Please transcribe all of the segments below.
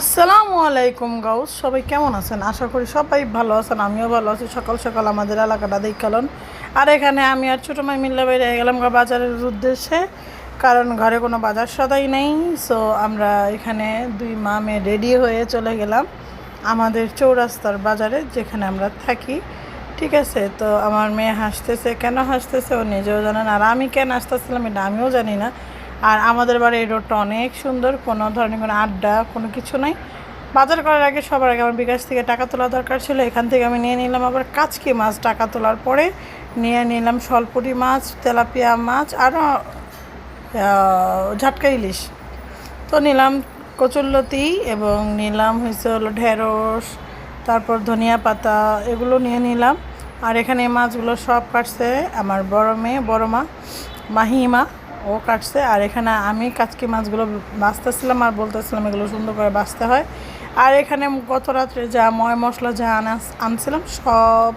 আসসালামু আলাইকুম গাউস, সবাই কেমন আছেন? আশা করি সবাই ভালো আছেন, আমিও ভালো আছি। সকাল সকাল আমাদের এলাকাটা দেখালন আর এখানে আমি আর ছোটো মাই মিল্লা বাইরে গেলাম বাজারের উদ্দেশ্যে, কারণ ঘরে কোনো বাজার সদাই নেই। সো আমরা এখানে দুই মা মেয়ে রেডি হয়ে চলে গেলাম আমাদের চৌরাস্তার বাজারে, যেখানে আমরা থাকি। ঠিক আছে? তো আমার মেয়ে হাসতেছে, কেন হাসতেছে ও নিজেও জানে না। আর আমি কেন আসতেছিলাম এটা আমিও জানি না। আর আমাদের বাড়ি এই রোডটা অনেক সুন্দর, কোনো ধরনের কোনো আড্ডা, কোনো কিছু নাই। বাজার করার আগে, সবার আগে আমার বিকাশ থেকে টাকা তোলা দরকার ছিল। এখান থেকে আমি নিয়ে নিলাম আবার কাচকি মাছ টাকা তোলার পরে নিয়ে নিলাম সলপুরি মাছ, তেলাপিয়া মাছ আরও ঝাটকা ইলিশ। তো নিলাম কচুল্লতি এবং নিলাম হয়েছে হলো ঢেঁড়স, তারপর ধনিয়া পাতা, এগুলো নিয়ে নিলাম। আর এখানে মাছগুলো সব কাটছে আমার বড় মেয়ে, বড় মা, মাহিমা। ও কাটছে, আর এখানে আমি কাচকি মাছগুলো বাঁচতেছিলাম আর বলতেছিলাম এগুলো সুন্দর করে বাঁচতে হয়। আর এখানে গত রাত্রে যা ময় মশলা যা আনা আনছিলাম, সব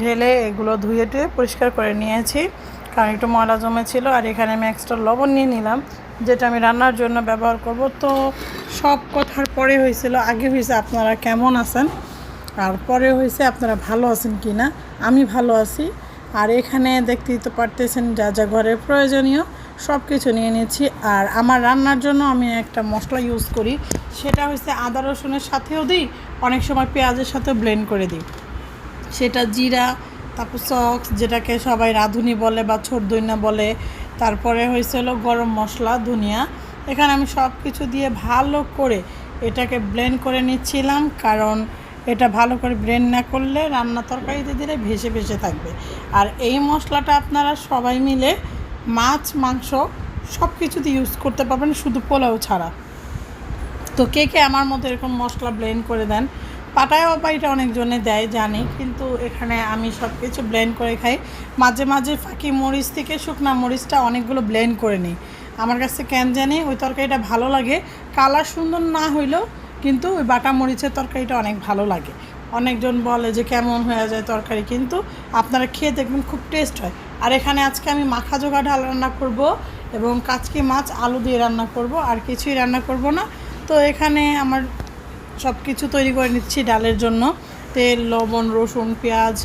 ঢেলে এগুলো ধুয়ে টুয়ে পরিষ্কার করে নিয়েছি, কারণ একটু ময়লা জমেছিল। আর এখানে আমি এক্সট্রা লবণ নিয়ে নিলাম, যেটা আমি রান্নার জন্য ব্যবহার করব। তো সব কথার পরে হয়েছিল, আগে হয়েছে আপনারা কেমন আছেন? আর পরে হয়েছে আপনারা ভালো আছেন কি না আমি ভালো আছি। আর এখানে দেখতেই তো পারতেছেন যা যা ঘরের প্রয়োজনীয় সব কিছু নিয়ে নিয়েছি আর আমার রান্নার জন্য আমি একটা মশলা ইউজ করি, সেটা হচ্ছে আদা রসুনের সাথেও দিই, অনেক সময় পেঁয়াজের সাথে ব্লেন্ড করে দিই। সেটা জিরা, তারপর সক্স যেটাকে সবাই রাঁধুনি বলে বা ছোট দইনা বলে। তারপরে হয়েছে হলো গরম মশলা, ধনিয়া। এখানে আমি সব কিছু দিয়ে ভালো করে এটাকে ব্লেন্ড করে নিচ্ছিলাম, কারণ এটা ভালো করে ব্লেন্ড না করলে রান্না তরকারিতে দিলে ভেসে ভেসে থাকবে। আর এই মশলাটা আপনারা সবাই মিলে মাছ, মাংস সব কিছুতে ইউজ করতে পারবেন, শুধু পোলাও ছাড়া। তো কে কে আমার মতো এরকম মশলা ব্লেন্ড করে দেন? পাটায় অপাইটা অনেকজনে দেয়, জানি। কিন্তু এখানে আমি সব কিছু ব্লেন্ড করে খাই। মাঝে মাঝে ফাঁকি মরিচ থেকে শুকনা মরিচটা অনেকগুলো ব্লেন্ড করে নিই। আমার কাছে কেন জানি ওই তরকারিটা ভালো লাগে। কালার সুন্দর না হইলেও কিন্তু ওই বাটা মরিচের তরকারিটা অনেক ভালো লাগে। অনেকজন বলে যে কেমন হয়ে যায় তরকারি, কিন্তু আপনারা খেয়ে দেখবেন খুব টেস্ট হয়। আর এখানে আজকে আমি মাখা জোগা ঢাল রান্না করব এবং কাচকি মাছ আলু দিয়ে রান্না করব, আর কিছুই রান্না করব না। তো এখানে আমার সব কিছু তৈরি করে নিচ্ছি ডালের জন্য। তেল, লবণ, রসুন, পেঁয়াজ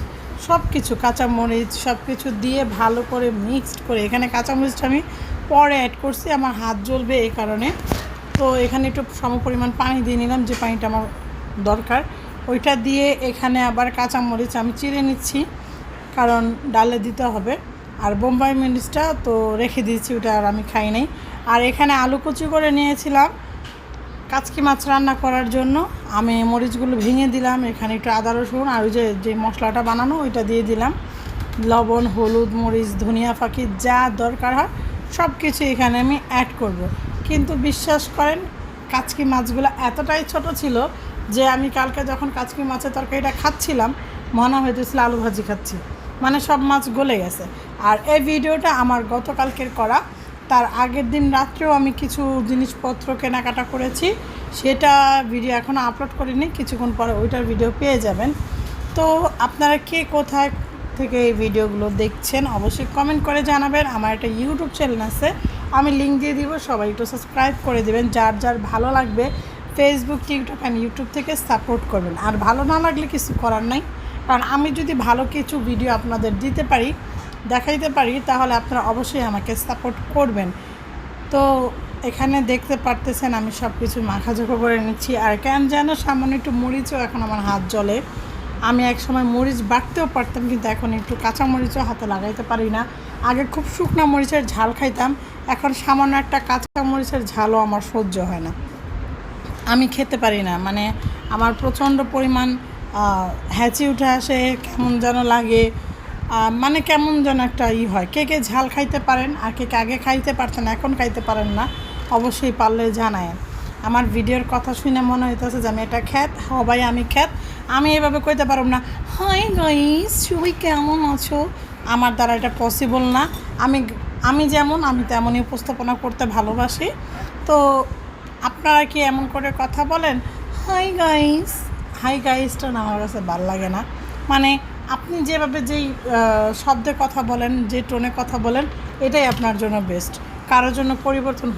সব কিছু কাঁচামরিচ সব কিছু দিয়ে ভালো করে মিক্সড করে। এখানে কাঁচামরিচটা আমি পরে অ্যাড করছি, আমার হাত জ্বলবে এই কারণে। তো এখানে একটু সমপরিমাণ পানি দিয়ে নিলাম, যে পানিটা আমার দরকার। ওইটা দিয়ে এখানে আবার কাঁচামরিচ আমি চিড়ে নিচ্ছি, কারণ ডালে দিতে হবে। আর বোম্বাই মরিচটা তো রেখে দিয়েছি, ওটা আর আমি খাই নাই। আর এখানে আলু কুচি করে নিয়েছিলাম, কাচকি মাছ রান্না করার জন্য। আমি মরিচগুলো ভেঙে দিলাম, এখানে একটু আদা, রসুন আর ওই যে যে মশলাটা বানানো, ওইটা দিয়ে দিলাম। লবণ, হলুদ, মরিচ, ধনিয়া ফাঁকি যা দরকার হয় সব কিছু এখানে আমি অ্যাড করব। কিন্তু বিশ্বাস করেন, কাচকি মাছগুলো এতটাই ছোট ছিল যে আমি কালকে যখন কাচকি মাছের তরকারিটা খাচ্ছিলাম, মনে হইতেছিল আলু ভাজি খাচ্ছি। মানে সব মাছ গলে গেছে। আর এই ভিডিওটা আমার গতকালকের করা। তার আগের দিন রাত্রেও আমি কিছু জিনিসপত্র কেনাকাটা করেছি। সেটা ভিডিও এখনও আপলোড করিনি, কিছুক্ষণ পরে ওইটার ভিডিও পেয়ে যাবেন। তো আপনারা কে কোথায় থেকে এই ভিডিওগুলো দেখছেন, অবশ্যই কমেন্ট করে জানাবেন। আমার একটা ইউটিউব চ্যানেল আছে আমি লিঙ্ক দিয়ে দিব, সবাই একটু সাবস্ক্রাইব করে দেবেন, যার যার ভালো লাগবে ফেসবুক টিকটক অ্যান্ড ইউটিউব থেকে সাপোর্ট করবেন। আর ভালো না লাগলে কিছু করার নাই, কারণ আমি যদি ভালো কিছু ভিডিও আপনাদের দিতে পারি, দেখাইতে পারি, তাহলে আপনারা অবশ্যই আমাকে সাপোর্ট করবেন। তো এখানে দেখতে পারতেছেন, আমি সব কিছু মাখাঝোঁকো করে নিচ্ছি। আর কেন যেন সামান্য একটু মরিচও এখন আমার হাত জলে আমি এক সময় মরিচ বাটতেও পারতাম, কিন্তু এখন একটু কাঁচা মরিচও হাতে লাগাইতে পারি না। আগে খুব শুকনো মরিচের ঝাল খাইতাম, এখন সামান্য একটা কাঁচা মরিচের ঝালও আমার সহ্য হয় না। আমি খেতে পারি না মানে আমার প্রচণ্ড পরিমাণ হ্যাচি উঠে আসে, কেমন যেন লাগে মানে কেমন যেন একটা ই হয়। কে কে ঝাল খাইতে পারেন আর কে কে আগে খাইতে পারতেন, এখন খাইতে পারেন না, অবশ্যই পারলে জানায় আমার ভিডিওর কথা শুনে মনে হইতেছে যে আমি এটা খ্যাত সবাই আমি খ্যাত। আমি এভাবে কইতে পারব না, হাই গাইস, সবাই কেমন আছো? আমার দ্বারা এটা পসিবল না। আমি আমি যেমন, আমি তেমনই উপস্থাপনা করতে ভালোবাসি। তো আপনারা কি এমন করে কথা বলেন? হাই গাইস হাই গাইসটা না আমার কাছে ভালো লাগে না। মানে আপনি যেভাবে যেই শব্দে কথা বলেন, যে টোনে কথা বলেন, এটাই আপনার জন্য বেস্ট কারোর জন্য পরিবর্তন